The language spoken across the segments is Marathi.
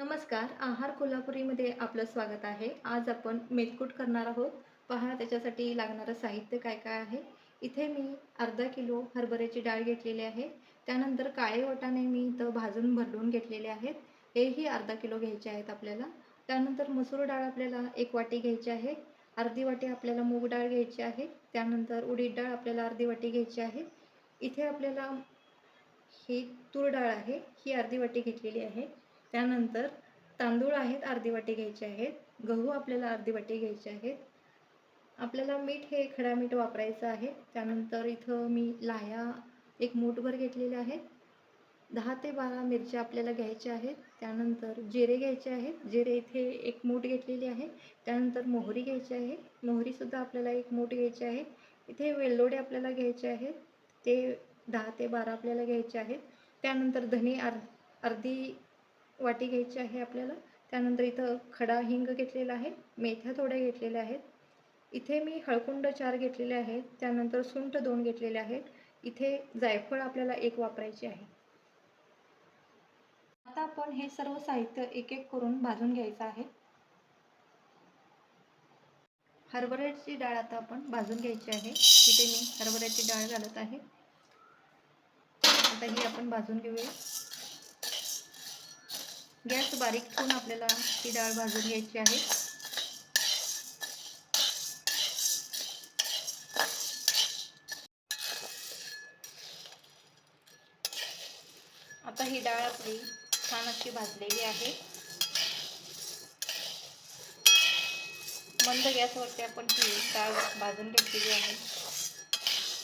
नमस्कार आहार कोल्हापुरीमध्ये आपलं स्वागत आहे. आज आपण मेथकूट करणार आहोत. पहा त्याच्यासाठी लागणारं साहित्य काय काय आहे? इथे मी अर्धा किलो हरभऱ्याची डाळ घेतलेली आहे. त्यानंतर काळे वाटाणे मी इथं भाजून भरडून घेतलेले आहेत. हेही अर्धा किलो घ्यायचे आहेत आपल्याला. त्यानंतर मसूर डाळ आपल्याला एक वाटी घ्यायची आहे. अर्धी वाटी आपल्याला मूग डाळ घ्यायची आहे. त्यानंतर उडीद डाळ आपल्याला अर्धी वाटी घ्यायची आहे. इथे आपल्याला ही तूर डाळ आहे ही अर्धी वाटी घेतलेली आहे. त्यानंतर तांदूळ आहेत अर्धी वाटी घ्यायचे आहेत गहू आपल्याला अर्धी वाटी घ्यायचे आहेत. आपल्याला मीठ हे खडा मीठ वापरायचं आहे. त्यानंतर इथं मी लाह्या एक मूठभर घेतलेल्या आहेत. दहा ते बारा मिरच्या आपल्याला घ्यायच्या आहेत. त्यानंतर जिरे घ्यायचे आहेत. जिरे इथे एक मूठ घेतलेली आहे. त्यानंतर मोहरी घ्यायची आहे. मोहरीसुद्धा आपल्याला एक मूठ घ्यायची आहे. इथे वेलदोडे आपल्याला घ्यायचे आहेत. ते दहा ते बारा आपल्याला घ्यायचे आहेत. त्यानंतर धने अर् अर्धी वाटी घ्यायची आहे आपल्याला. त्यानंतर इथं खडा हिंग घेतलेला आहे मेथ्या थोड्या घेतलेल्या आहेत. इथे मी हळकुंड चार घेतलेले आहेत त्यानंतर सुंठ दोन घेतलेले आहेत. इथे जायफळ आपल्याला एक वापरायची आहे. आता आपण हे सर्व साहित्य एक एक करून भाजून घ्यायचं आहे. हरभऱ्याची डाळ आता आपण भाजून घ्यायची आहे. तिथे मी हरभऱ्याची डाळ घालत आहे. आता ही आपण भाजून घेऊया. गॅस बारीक ठेवून आपल्याला ही डाळ भाजून घ्यायची आहे. आता ही डाळ आपली छान अशी भाजलेली आहे. मंद गॅसवरती आपण ही डाळ भाजून घेतलेली आहे.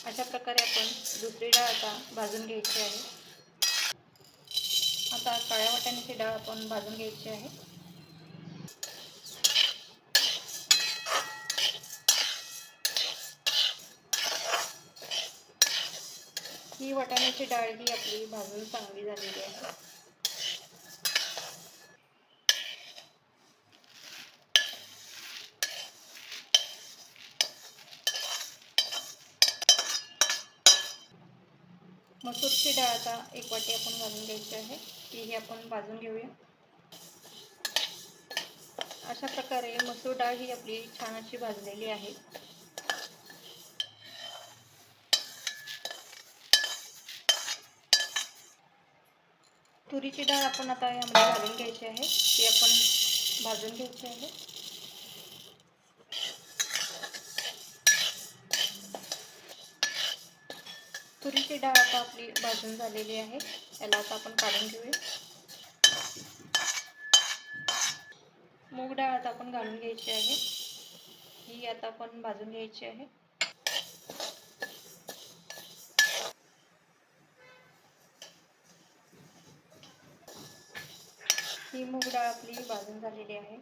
अशा प्रकारे आपण दुसरी डाळ आता भाजून घ्यायची आहे. आता काळ्या वाटाण्याची डाळ आपण भाजून घ्यायची आहे. ही वाटाण्याची डाळ ही आपली भाजून चांगली झालेली आहे. मसूरची डाळ आता एक वाटी आपण घालून घ्यायची आहे. तीही आपण भाजून घेऊया. अशा प्रकारे मसूर डाळ ही आपली छान अशी भाजलेली आहे. तुरीची डाळ आपण आता यामध्ये घालून घ्यायची आहे. ती आपण भाजून घ्यायची आहे. तुरीची डाळ आता आपली भाजून झालेली आहे. याला आता आपण काढून घेऊया. मूग डाळ आता आपण घालून घ्यायची आहे. ही आता आपण भाजून घ्यायची आहे. ही मूग डाळ आपली भाजून झालेली आहे.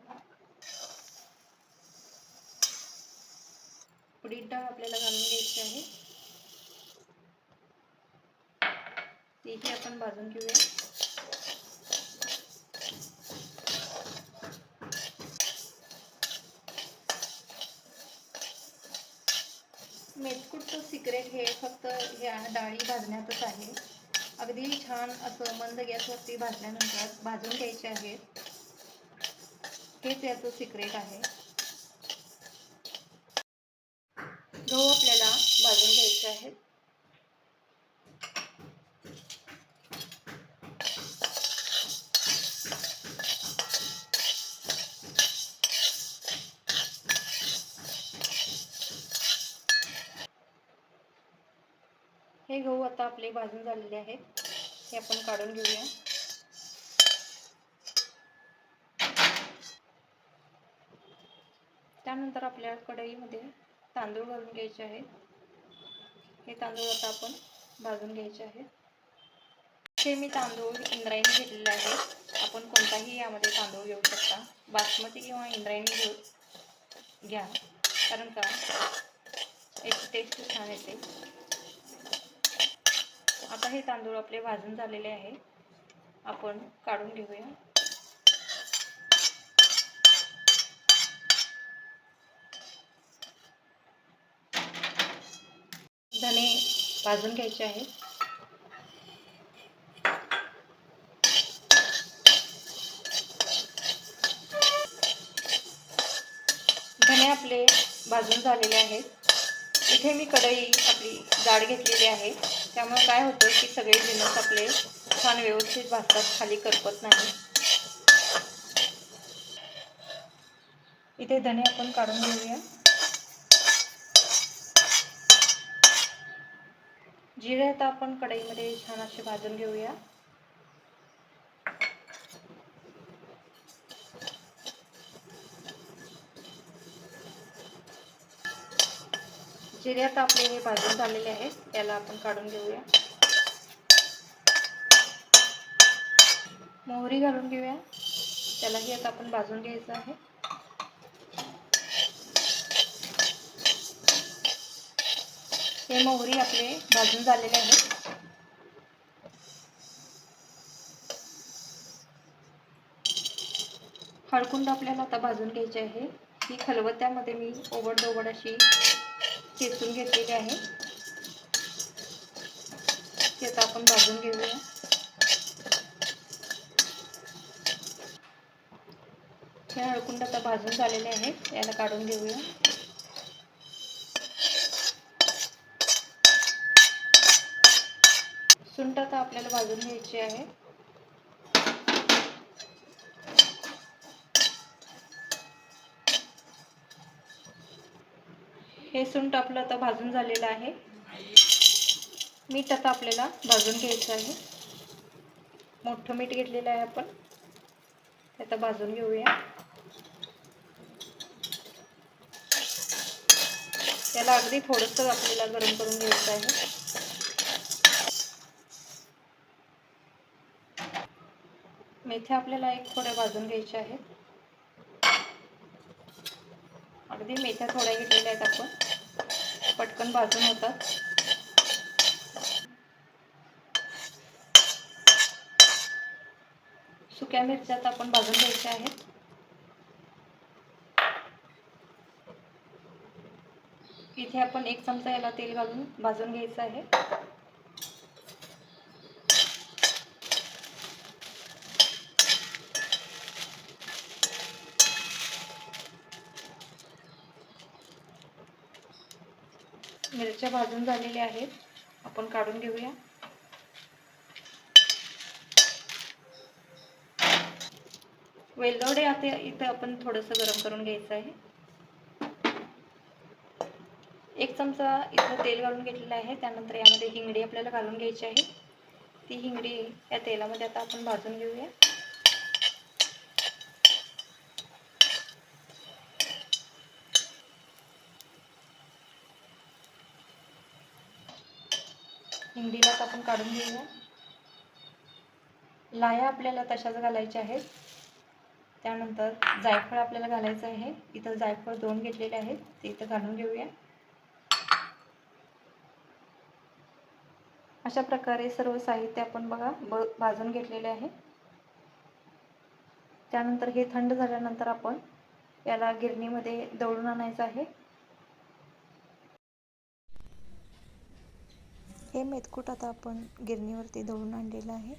उडीद डाळ आपल्याला घालून घ्यायची आहे. तेही आपण भाजून घेऊया. मेथकूटचं सिक्रेट हे फक्त ह्या डाळी भाजण्यातच आहे. अगदी छान असं मंद गॅसवरती भाजल्यानंतर भाजून घ्यायचे आहेत हेच याचं सिक्रेट आहे. गहू आपल्याला भाजून घ्यायचे आहेत. हे गहू आता आपले भाजून झालेले आहेत. हे आपण काढून घेऊया. त्यानंतर आपल्या कढईमध्ये तांदूळ घालून घ्यायचे आहेत. हे तांदूळ आता आपण भाजून घ्यायचे आहेत. हे मी तांदूळ इंद्रायणी घेतलेले आहे आपण कोणताही यामध्ये तांदूळ घेऊ शकता. बासमती किंवा इंद्रायणी घेऊ घ्या. कारण का? याची टेस्ट छान येते. आता हे तांदूळ आपले भाजून झालेले आहे. आपण काढून घेऊया. धने भाजून घ्यायचे आहेत धने आपले भाजून झालेले आहेत. इथे मी कढई आपली जाड घेतलेली आहे. त्यामुळे काय होतं की सगळे जिनस आपले छान व्यवस्थित भाजतात खाली करपत नाही. इथे धने आपण काढून घेऊया. जिरे आता आपण कढईमध्ये छान असे भाजून घेऊया. जिरे आता आपले हे भाजून झालेले आहेत याला आपण काढून घेऊया. मोहरी घालून घेऊया. त्यालाही आता आपण भाजून घ्यायचं आहे. हे मोहरी आपले भाजून झालेले आहेत. हळकुंड आपल्याला आता भाजून घ्यायचे आहे. ही खलबत्त्यामध्ये मी ओबड अशी चेचून घेतलेली आहे. ती आता आपण भाजून घेऊया. हे हळकुंड आता भाजून झालेले आहेत याला काढून घेऊया. सुंठ आता आपल्याला भाजून घ्यायची आहे. हे सुंट आपलं आता भाजून झालेलं आहे. मीठ आता आपल्याला भाजून घ्यायचं आहे. मोठं मीठ घेतलेलं आहे आपण. आता भाजून घेऊया. त्याला अगदी थोडंसं आपल्याला गरम करून घ्यायचं आहे. मेथ्या आपल्याला एक थोड्या भाजून घ्यायच्या आहेत. अगदी मेथ्या थोड्या घेतलेल्या आहेत आपण. पटकन भाजून होतात. सुक्या मिरच्या आपण भाजून घ्यायच्या आहेत. इथे आपण एक चमचा याला तेल घालून भाजून घ्यायचं आहे. मिरच्या भाजून झालेल्या आहेत. आपण काढून घेऊया. वेलदोडे आता इथं आपण थोडंसं गरम करून घ्यायचं आहे. एक चमचा इथं तेल घालून घेतलेलं आहे. त्यानंतर यामध्ये हिंगडी आपल्याला घालून घ्यायची आहे. ती हिंगडी या तेलामध्ये आता आपण भाजून घेऊया. हिंगडीला आपण काढून घेऊया. लाया आपल्याला तशाच घालायच्या आहेत. त्यानंतर जायफळ आपल्याला घालायचं आहे. इथं जायफळ दोन घेतलेले आहेत. ते इथं घालून घेऊया. अशा प्रकारे सर्व साहित्य आपण बघा ब भाजून घेतलेले आहे. त्यानंतर हे थंड झाल्यानंतर आपण याला गिरणीमध्ये दळून आणायचं आहे. हे मेदकूट आता आपण गिरणीवरती दळून आणलेलं आहे.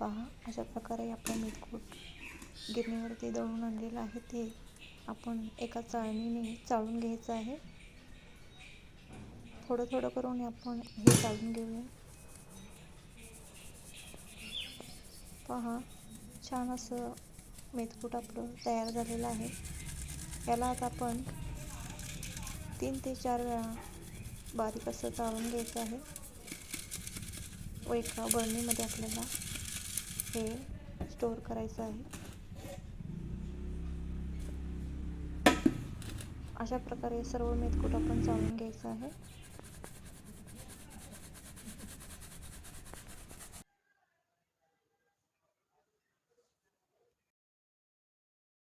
पहा अशा प्रकारे आपलं मेदकूट गिरणीवरती दळून आणलेलं आहे. ते आपण एका चाळणीने चाळून घ्यायचं आहे. थोडं थोडं करून आपण हे चाळून घेऊया. पहा छान असं मेदकूट आपलं तयार झालेलं आहे. याला आता आपण तीन ते चार वेळा बारीक असं चाळून घ्यायचं आहे. व एका बरणीमध्ये आपल्याला हे स्टोअर करायचं आहे. अशा प्रकारे सर्व मेथकूट आपण चाळून घ्यायचं आहे.